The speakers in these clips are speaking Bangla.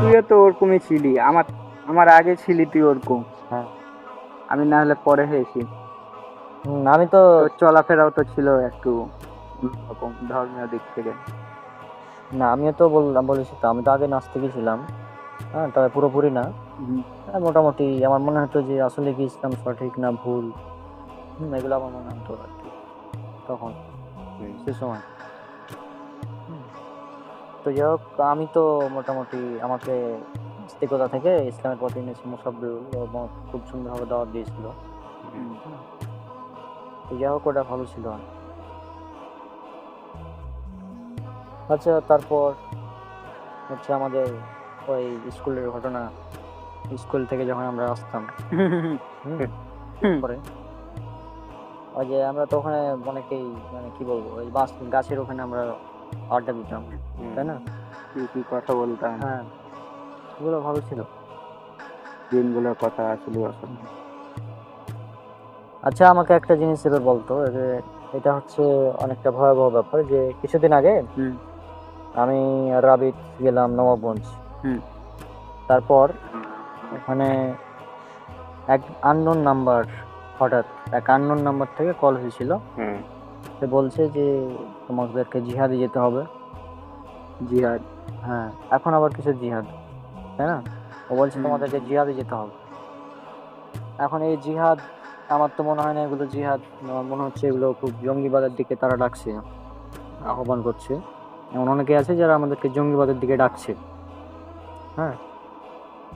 তুইও তো ওরকমই ছিলি। আমার আমার আগে ছিলি তুই ওরকম। হ্যাঁ। আমি না হলে পরে হয়েছি। হুম, আমি তো তোর চলাফেরাও তো ছিল একটু রকম ধর্মীয় দিক থেকে। না আমিও তো বললাম বলেছি তো আমি তো আগে নাস্তিকই ছিলাম। হ্যাঁ তবে পুরোপুরি না। হ্যাঁ, মোটামুটি আমার মনে হতো যে আসলে কি ইসলাম সঠিক না ভুল? হুম, এগুলো আমার মনে হতো আর কি। তখন সে সময়। হুম। তো যাই হোক আমি তো মোটামুটি আমাকে নাস্তিকতা থেকে ইসলামের মুসাব্বির খুব সুন্দরভাবে দাওয়াত দিয়েছিল। তো যাই হোক ওটা ভালো ছিল। আচ্ছা তারপর হচ্ছে আমাদের ওই স্কুলের ঘটনা। স্কুল থেকে যখন আমরা আসতাম পরে ওই যে আমরা তো ওখানে অনেকেই মানে কি বলব, ওই বাস গাছের ওখানে আমরা আড্ডা দিতাম তাই না? কি কি কথা বলতাম? হ্যাঁ এগুলো ভালো ছিল। দিনগুলোর কথা আসলে অসম আচ্ছা আমাকে একটা জিনিস এবার বলতো যে এটা হচ্ছে অনেকটা ভয়াবহ ব্যাপার যে কিছুদিন আগে আমি রাবিত গেলাম নবাবগঞ্জ। হুম। তারপর ওখানে এক আননোন নাম্বার হঠাৎ এক আননোন নাম্বার থেকে কল হয়েছিল। হুম। সে বলছে যে তোমাদেরকে জিহাদে যেতে হবে। জিহাদ? হ্যাঁ এখন আবার কিছু জিহাদ? তাই না? ও বলছে তোমাদেরকে জিহাদে যেতে হবে। এখন এই জিহাদ আমার তো মনে হয় না এগুলো জিহাদ আমার মনে হচ্ছে এগুলো খুব জঙ্গিবাদের দিকে তারা ডাকছে আহ্বান করছে। এমন অনেকে আছে যারা আমাদেরকে জঙ্গিবাদের দিকে ডাকছে। হ্যাঁ?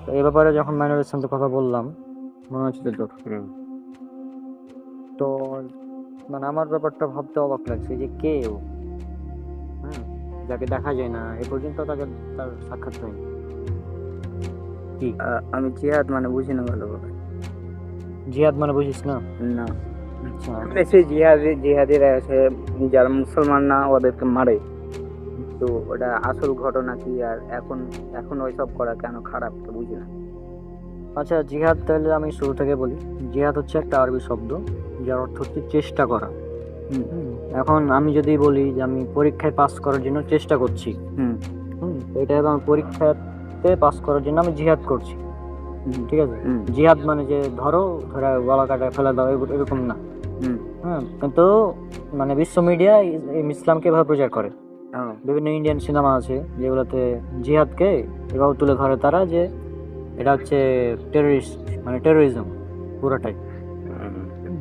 তো এই ব্যাপারে যখন মাইনুলের সাথে কথা বললাম মনে হচ্ছে তো মানে আমার ব্যাপারটা ভাবতে অবাক লাগছে যে কে ও? হ্যাঁ যাকে দেখা যায় না এ পর্যন্ত তাকে তার সাক্ষাৎ হয়নি। কি? আমি জিহাদ মানে বুঝি না ভালোভাবে। জিহাদ মানে বুঝিস না? না। আচ্ছা। বেশি জিহাদি জিহাদিরা আছে যারা মুসলমান না ওদেরকে মারে। তো ওটা আসল ঘটনা কি আর এখন এখন ওইসব করা কেন খারাপ তো বুঝি না। আচ্ছা জিহাদ তাহলে আমি শুরু থেকে বলি। জিহাদ হচ্ছে একটা আরবি শব্দ। যার অর্থ হচ্ছে চেষ্টা করা। এখন আমি যদি বলি যে আমি পরীক্ষায় পাস করার জন্য চেষ্টা করছি। এটা এবং পরীক্ষাতে পাস করার জন্য আমি জিহাদ করছি। ঠিক আছে? জিহাদ মানে যে ধরো ধরে গলা কাটা ফেলে দাও এরকম না। হ্যাঁ কিন্তু মানে বিশ্ব মিডিয়া ইসলামকে এভাবে প্রচার করে। বিভিন্ন ইন্ডিয়ান সিনেমা আছে যেগুলোতে জিহাদকে এভাবে তুলে ধরে তারা যে এটা হচ্ছে টেররিস্ট মানে টেরোরিজম পুরোটাই।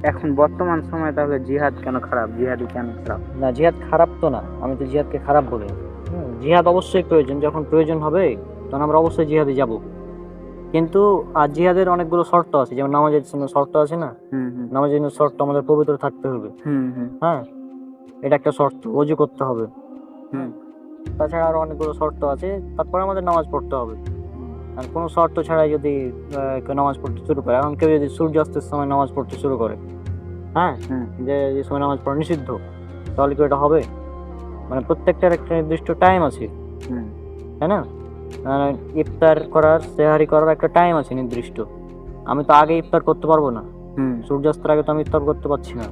এখন বর্তমান সময়ে তাহলে জিহাদ কেন খারাপ? জিহাদি কেন খারাপ? না জিহাদ খারাপ তো না। আমি তো জিহাদকে খারাপ বলি। জিহাদ অবশ্যই প্রয়োজন। যখন প্রয়োজন হবে তখন আমরা অবশ্যই জিহাদে যাব। কিন্তু আর জিহাদের অনেকগুলো শর্ত আছে। যেমন নামাজের জন্য শর্ত আছে না? নামাজের জন্য শর্ত আমাদের পবিত্র থাকতে হবে। হুম হুম। হ্যাঁ? এটা একটা শর্ত। অজু করতে হবে। হুম। তাছাড়া আরও অনেকগুলো শর্ত আছে। তারপরে আমাদের নামাজ পড়তে হবে। আর কোনো শর্ত ছাড়াই যদি কেউ নামাজ পড়তে শুরু করে এখন কেউ যদি সূর্যাস্তের সময় নামাজ পড়তে শুরু করে হ্যাঁ? যে যে সময় নামাজ পড়া নিষিদ্ধ তাহলে কি এটা হবে? মানে প্রত্যেকটার একটা নির্দিষ্ট টাইম আছে। তাই না? আহ, ইফতার করার সেহারি করার একটা টাইম আছে নির্দিষ্ট। আমি তো আগে ইফতার করতে পারব না। হুম। সূর্যাস্তের আগে তো আমি ইফতার করতে পারছি না।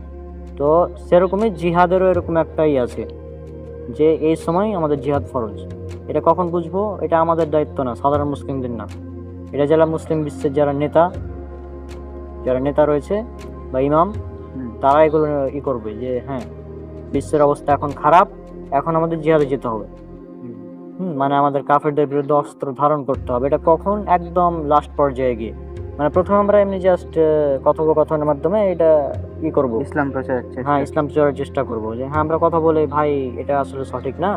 তো সেরকমই জিহাদেরও এরকম একটা ই আছে যে এই সময় আমাদের জিহাদ ফরজ। এটা কখন বুঝব? এটা আমাদের দায়িত্ব না সাধারণ মুসলিমদের না। এটা যারা মুসলিম বিশ্বের যারা নেতা যারা নেতা রয়েছে বা ইমাম তারা এগুলো ই করবে যে হ্যাঁ বিশ্বের অবস্থা এখন খারাপ এখন আমাদের জিহাদে যেতে হবে। মানে আমাদের কাফেরদের বিরুদ্ধে অস্ত্র ধারণ করতে হবে। এটা কখন? একদম লাস্ট পর্যায়ে গিয়ে। মানে প্রথমে আমরা এমনি জাস্ট কথোপকথনের মাধ্যমে এটা ই করব। ইসলাম প্রচারের হ্যাঁ ইসলাম প্রচারের চেষ্টা করব যে হ্যাঁ আমরা কথা বলে ভাই এটা আসলে সঠিক না?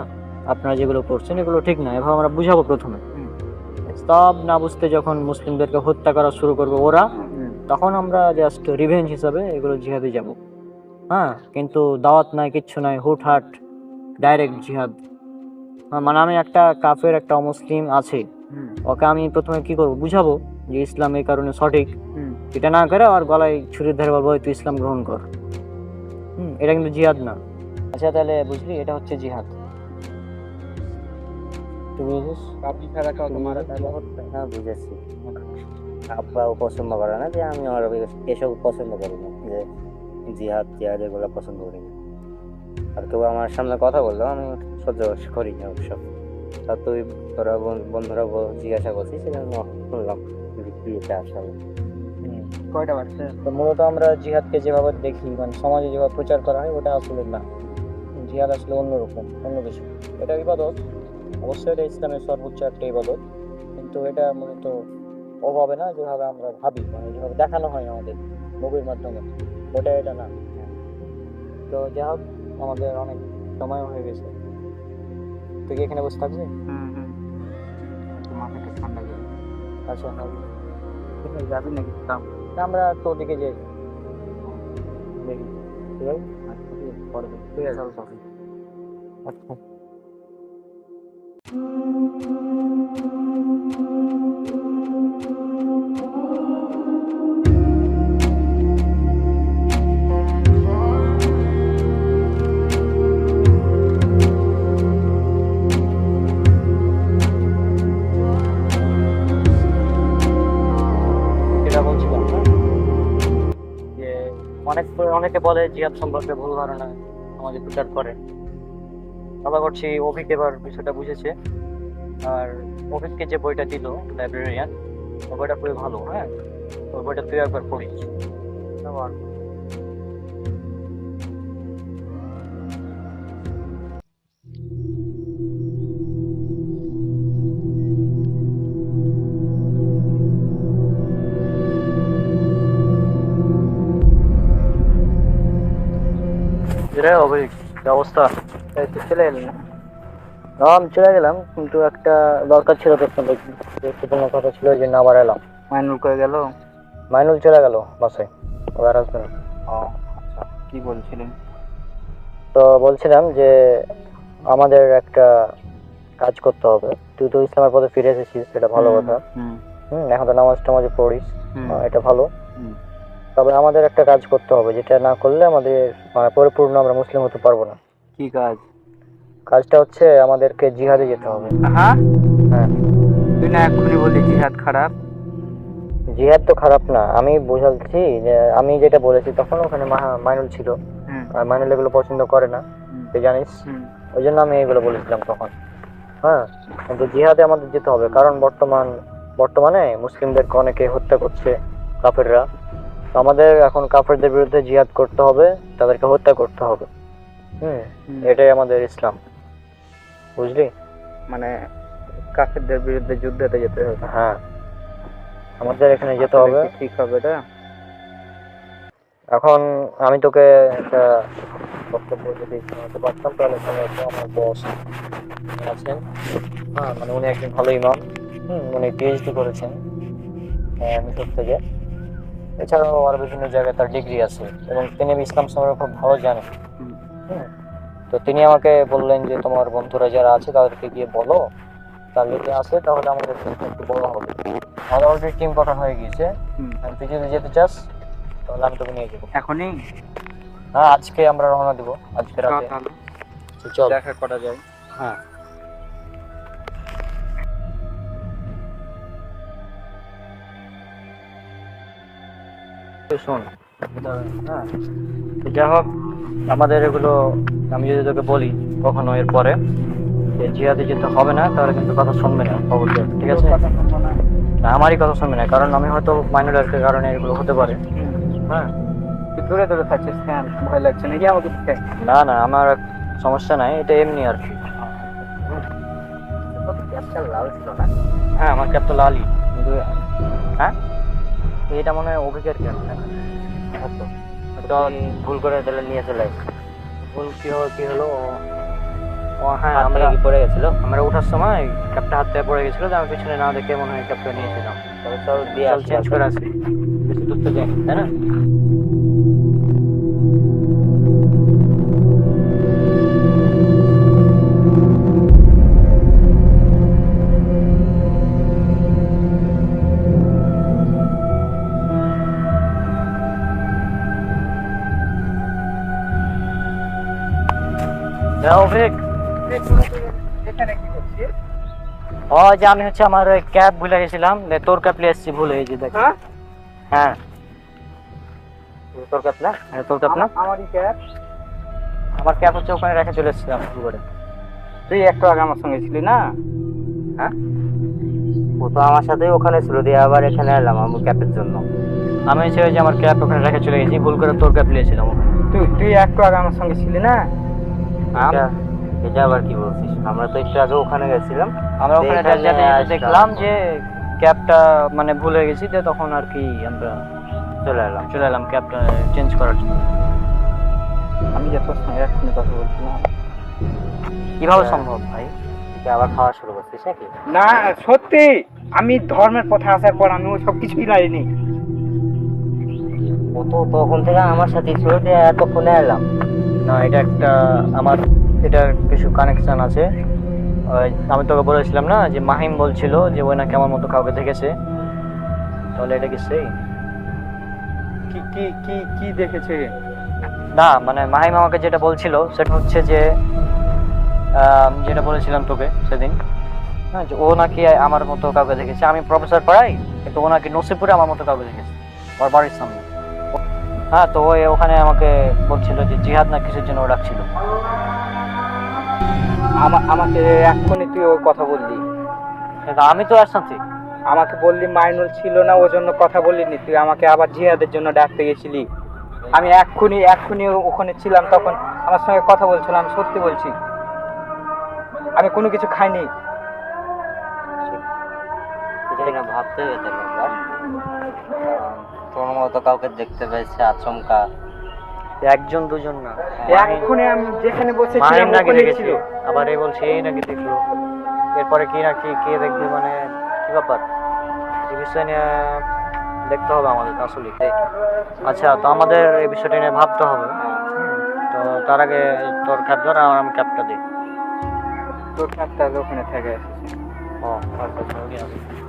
আপনারা যেগুলো করছেন এগুলো ঠিক না। এভাবে আমরা বুঝাবো প্রথমে। সব না বুঝতে যখন মুসলিমদেরকে হত্যা করা শুরু করবে ওরা তখন আমরা জাস্ট রিভেঞ্জ হিসাবে এগুলো জিহাদে যাব। হ্যাঁ? কিন্তু দাওয়াত নাই কিচ্ছু নাই হুটহাট ডাইরেক্ট জিহাদ। হ্যাঁ, মানে আমি একটা কাফের একটা অমুসলিম আছে। ওকে আমি প্রথমে কি করব? বুঝাবো যে ইসলাম এই কারণে সঠিক। এটা না করে আর গলায় ছুরির ধারে বলব "এই তুই ইসলাম গ্রহণ কর। হুম এটা কিন্তু জিহাদ না। আচ্ছা তাহলে বুঝলি এটা হচ্ছে জিহাদ। তুই বুঝেছিস কাপি ছাড়া কাউকে মারা হ্যাঁ বুঝেছি। আব্বাও পছন্দ করে না যে আমি আর এসব পছন্দ করি না যে জিহাদ জিহাদ এগুলো পছন্দ করি না। আর কেউ আমার সামনে কথা বলল আমি সহ্য করি না ওসব। তা তুই তোরা বন- বন্ধুরা জিজ্ঞাসা করছিস সেজন্য শুনলাম আসলে। কয়টা বাচ্চা তো মূলত আমরা জিহাদকে যেভাবে দেখি মানে সমাজে যেভাবে প্রচার করা হয় ওটা আসলে না। জিহাদ আসলে অন্যরকম অন্য কিছু। এটা ইবাদত অবশ্যই এটা ইসলামের সর্বোচ্চ একটা ইবাদত। কিন্তু এটা মূলত ওভাবে না যেভাবে আমরা ভাবি মানে যেভাবে দেখানো হয় আমাদের মুভির মাধ্যমে। ওটা এটা না। তো যাই হোক আমাদের অনেক সময় হয়ে গেছে। তুই কি এখানে বসে থাকবি? হুম মাথাটা ঠান্ডা যাবে আচ্ছা। কোথায় যাবি নাকি? আমরা তো ওদিকে যাই। দেখি। আচ্ছা ঠিক আছে, পরে ঠিক আছে আচ্ছা। অনেক অনেকে বলে জিহাদ সম্পর্কে ভুল ধারণা আমাদের প্রচার করে। আশা করছি, অভিক এবার বিষয়টা বুঝেছে। আর অভিককে যে বইটা দিল লাইব্রেরিয়ান ওই বইটা খুবই ভালো হ্যাঁ? ওই বইটা তুই একবার পড়িস। রে অভিক অবস্থা? চলে এলি না। আমি চলে গেলাম কিন্তু একটা দরকার ছিল তোর সঙ্গে। গুরুত্বপূর্ণ কথা ছিল যে না আবার এলাম। মাইনুল করে গেল? মাইনুল চলে গেল বাসায়। আর আসবে না। ও আচ্ছা। কি বলছিলেন? তো বলছিলাম যে আমাদের একটা কাজ করতে হবে। তুই তো ইসলামের পথে ফিরে এসেছিস এটা ভালো কথা। হুম। এখন তো নামাজ টামাজে পড়িস। এটা ভালো। তবে আমাদের একটা কাজ করতে হবে যেটা না করলে আমাদের মানে পরিপূর্ণ আমরা মুসলিম হতে পারব না। কি কাজ? কাজটা হচ্ছে আমাদেরকে জিহাদে যেতে হবে। হ্যাঁ হ্যাঁ। তুই না এক্ষুনি বললি জিহাদ খারাপ? জিহাদ তো খারাপ না আমি বোঝাচ্ছি যে আমি যেটা বলেছি তখন ওখানে মাইনুল ছিল। আর মাইনুল এগুলো পছন্দ করে না তুই জানিস? ওই জন্য আমি এগুলো বলেছিলাম তখন। হ্যাঁ কিন্তু জিহাদে আমাদের যেতে হবে কারণ বর্তমান বর্তমানে মুসলিমদেরকে অনেকে হত্যা করছে কাফেররা। তো আমাদের এখন কাফেরদের বিরুদ্ধে জিহাদ করতে হবে তাদেরকে হত্যা করতে হবে। হুম। এটাই আমাদের ইসলাম। বুঝলি? মানে কাফেরদের বিরুদ্ধে যুদ্ধতে যেতে হবে। হ্যাঁ। আমাদের এখানে যেতে হবে। ঠিক হবে এটা? এখন আমি তোকে একটা বক্তব্য যদি শোনাতে পারতাম তাহলে আমার বস আছেন। হ্যাঁ মানে উনি একজন ভালো ইমাম। হুম উনি পিএইচডি করেছেন মিশর থেকে। এছাড়াও আরও বিভিন্ন জায়গায় তার ডিগ্রি আছে এবং তিনি ইসলাম সম্পর্কে খুব ভালো জানেন। তো তিনি আমাকে বললেন যে তোমার বন্ধুরা যারা আছে তাদেরকে গিয়ে বলো। তার যদি আসে তাহলে আমাদের একটু বড় হবে। আমাদের অলরেডি টিম গঠন হয়ে গিয়েছে। তুই যদি যেতে চাস তাহলে আমি তোকে নিয়ে যাব। এখনই? হ্যাঁ আজকে আমরা রওনা দিব আজকে রাতে। চল। দেখা করা যায়। হ্যাঁ। শোন হ্যাঁ। যাই হোক আমাদের এগুলো আমি যদি তোকে বলি কখনো এর পরে যে জিহাদে যেতে হবে না তাহলে কিন্তু কথা শুনবে না খবরদার ঠিক আছে? না। আমারই কথা শুনবে না কারণ আমি হয়তো মাইনরের কারণে এগুলো হতে পারে। হ্যাঁ? দূরে দূরে থাকছিস কেন? ভয় লাগছে নাকি আমাকে না না আমার সমস্যা নাই এটা এমনি আর কি। হ্যাঁ আমার ক্যাব তো লালই কিন্তু হ্যাঁ? এটা মনে হয় অভিজ্ঞের ক্যাব তো ভুল করে দিলে নিয়ে চলে ভুল কি হলো কি হলো? ও- হ্যাঁ আমরা কি পড়ে গেছিল? আমরা ওঠার সময় ক্যাবটা হাত থেকে পড়ে গেছিল যে আমি পিছনে না দেখে মনে হয় ক্যাবটা নিয়েছিলাম। তবে চল দিয়ে চেঞ্জ করে আসি। বেশি দূর তো যাই তাই না? ও যে আমি হচ্ছে আমার ক্যাব ভুলে গেছিলাম তোর ক্যাব নিয়ে এসেছি ভুলে গেছি দেখ। হ্যাঁ? হ্যাঁ। তোর ক্যাব না? হ্যাঁ তোর ক্যাব না? আমারই ক্যাব। আমার ক্যাব হচ্ছে ওখানে রেখে চলে এসেছিলাম করে তুই একটু আগে আমার সঙ্গে ছিলি না? হ্যাঁ? ও তো আমার সাথেই ওখানে ছিল দিয়ে আবার এখানে এলাম আমি ক্যাপের জন্য। আমি ছেড়ে যে আমার ক্যাব ওখানে রেখে চলে গেছি ভুল করে তোর ক্যাব নিয়েছিলাম তুই তুই একটু আগে আমার সঙ্গে ছিলি না? আম- এটা- আবার কি বলছিস? আমরা তো একটু আগে ওখানে গেছিলাম। আমরা ওখানে। দেখলাম যে ক্যাবটা মানে ভুলে গেছি যে তখন আর কি আমরা চলে এলাম। চলে এলাম ক্যাবটা চেঞ্জ করার জন্য। আমি যে তোর সঙ্গে এক্ষুনি কথা বলছিলাম কীভাবে। সম্ভব ভাই? তুই আবার খাওয়া শুরু করছিস নাকি? না সত্যি আমি ধর্মের পথে আসার পর আমি সব কিছুই লাইনি। ও তো তখন থেকে আমার সাথে ছিল দিয়ে এতক্ষণে এলাম। না এটা একটা আমার এটার কিছু কানেকশন আছে। আমি তোকে বলেছিলাম না যে মাহিম বলছিল যে ওই নাকি আমার মতো কাউকে দেখেছে। তাহলে এটা কি সেই? কি কি কি কি দেখেছে? না মানে মাহিম আমাকে যেটা বলছিল সেটা হচ্ছে যে যেটা বলেছিলাম তোকে সেদিন হ্যাঁ যে ও নাকি আমার মতো কাউকে দেখেছে। আমি প্রফেসর পড়াই কিন্তু ও নাকি নসিপুরে আমার মতো কাউকে দেখেছে ওর বাড়ির সামনে। হ্যাঁ তো ওই ওখানে আমাকে বলছিল যে জিহাদ না কিসের জন্য ও ডাকছিল। আমাকে এক্ষুনি তুই ওই কথা বললি। আমি তো আসছি আমাকে বললি মাইনুল ছিল না ওর জন্য কথা বললিনি তুই আমাকে আবার জিহাদের জন্য ডাকতে গেছিলি। আমি এক্ষুনি এক্ষুনি ওখানে ছিলাম তখন আমার সঙ্গে কথা বলছিলাম আমি সত্যি বলছি। আমি কোনো কিছু খাইনি। ভাবতে তোর মতো কাউকে দেখতে পেয়েছে আচমকা। একজন দুজন না এক্ষুনি আমি যেখানে বসেছিলাম নাকি দেখেছিল আবার এই বলছে এই নাকি দেখল এরপরে কি নাকি কে দেখবে মানে কি ব্যাপার এই বিষয় নিয়ে দেখতে হবে আমাদের আসলে আচ্ছা তো আমাদের এই বিষয়টা নিয়ে ভাবতে হবে তো তার আগে তোর ক্যাব ধর আর আমি ক্যাবটা দিই তোর ক্যাবটা ওখানে থেকে ও আচ্ছা, আচ্ছা।